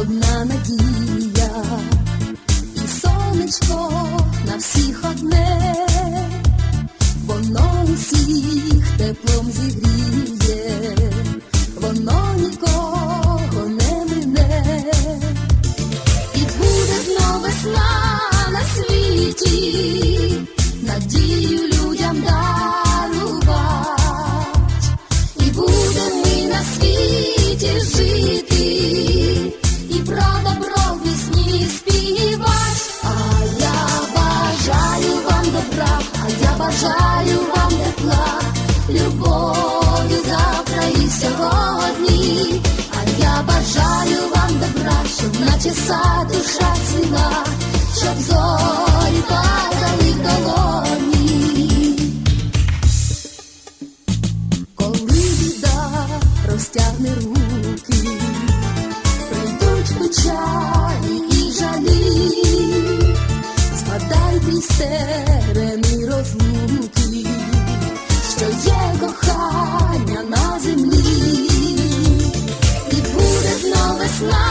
одна надія, і сонечко на всіх одне, воно усіх теплом зігріє, воно нікого не мине, і буде знов весна на світі. Бажаю вам тепла, любові завтра і сьогодні. А я бажаю вам добра, щоб наче сад душа цвіла, щоб зорі падали в долоні. Коли біда розтягне руки, й стерени розлуки, що є кохання на землі, і буде знов весна